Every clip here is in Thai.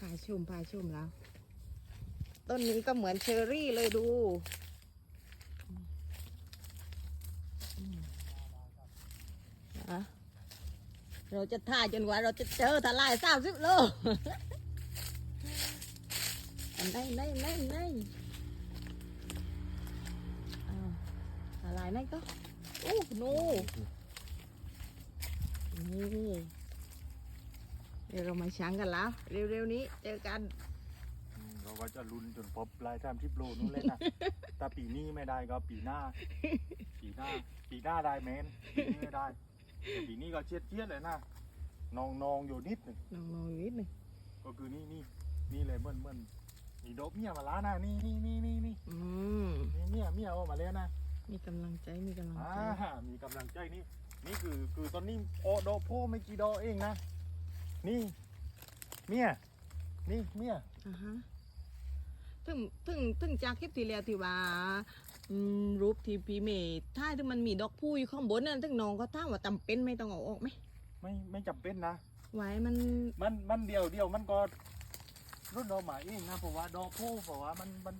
พาชมพาชมแล้ว ต้นนี้ก็เหมือนเชอรี่เลยดู เราจะท่าจนกว่าเราจะเจอทลายสามสิบโลอันไหนไหนไหนไหนอ้ทลายไหนก็ โอ้นูนี่ เดี๋ยวเรามาช้างกันแล้ว เร็วๆนี้เจอกันอืมเราก็จะลุ้นจนพบลายทามทิปโลนู้นเลยนะถ้าปีนี้ไม่ได้ก็ปีหน้า ปีหน้า ปีหน้าได้แมนปีนี้ไม่ได้แต่ปีนี้ก็เชียดเชียดๆเลยนะนองนองๆอยู่นิดหนึ่งลองลองนิดหนึ่งก็คือนี่นี่นี่เลยเบิ้ลเบิ้ลมีดอกเมียมาล้านะนี่นี่นี่นี่นี่อืมนี่เมียเมียออกมาแล้วนะ มีกำลังใจมีกำลังอ่าใจมีกำลังใจนี่นี่คือคือตอนนี้โอดอกโพไม่กี่ดอกเองนะ นี่ เมีย นี่เมีย อ่าฮะถึงถึงถึงจากคลิปที่แล้วที่ว่าอืมรูปที่พี่เมย์ถ่ายที่มันมีดอกผู้อยู่ข้างบนนั่นถึงน้องก็ถามว่าจำเป็นไหม่ต้องเอาออกไหมไม่ไม่จำเป็นนะ ไว้มัน มันมันเดียวเดียวมันก็รุ่นดอกหมาเองนะเพราะว่าดอกโพเพราะว่ามันมัน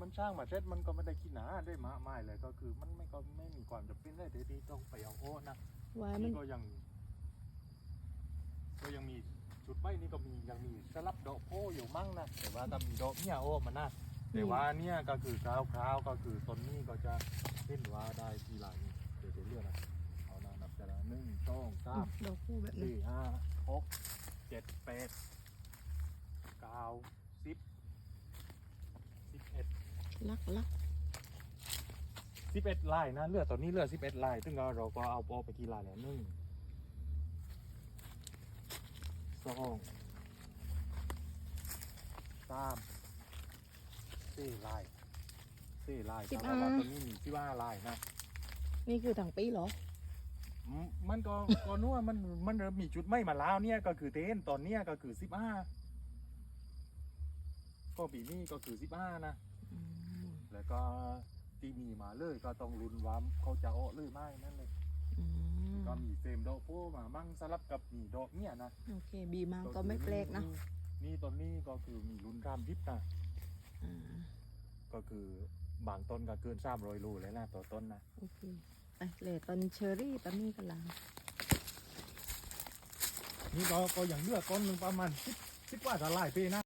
มันช่างมาเสร็จมันก็ไม่ได้กินหนาได้มาไม่เลยก็คือ มันไม่ก็ไม่มีความจำเป็นได้แต่ที่ต้องไปเอาโอ้นะไว้มัน นี่ก็ยังก็ยังมี ชุดใบนี่ก็มียังมีสลับดอกโพอยู่มั่งนะแต่ว่าถ้ามีดอกเนี่ยโอ้มันนะแต่ว่าเนี่ยก็คือคราวคราวๆก็คือต้นนี้ก็จะเห็นว่าได้ทีหลายนี่เดี๋ยวเดี๋ยวเลือกนะเอานะนับแต่ละหนึ่งสองสามดอกผู้แบบนี้สี่ห้าหกเจ็ดแปดเก้าสิบสิบเอ็ดลักลักสิบเอ็ดลายนะเลือดตอนนี้เลือดสิบเอ็ดลายซึ่งเราเราก็เอาออกไปกี่ลายแล้วหนึ่ง สองสามสี่ลายสี่ลายแต่ว่าตอนนี้มีที่ว่าลายนะนี่คือถังปีเหรอ อืมมันก็ ก็นัวมันมันเริ่มมีจุดไม่มาแล้วเนี่ยก็คือเต้นตอนเนี้ยก็คือสิบห้าก็ปีนี้ก็คือสิบห้านะอืมแล้วก็ที่มีมาเลยก็ต้องลุ้นว่าเขาจะเอาหรือไม่นั่นเลย อืมก็มีเฟรมดอกโพมามั่งสลับกับมีดอกเนี่ยนะโอเค บีมาก็ไม่แปลกนะนี่ตอนนี้ก็คือมีลุ้นรามยิบนะอ่าก็คือบางต้นก็เกินสามร้อยโลเลยนะต่อต้นนะโอเคไปเลยต้นเชอรี่ต้นนี้กันละนี่ก็ก็อย่างเลือกต้นหนึ่งประมาณสิบสิบกว่าจะหลายปีนะ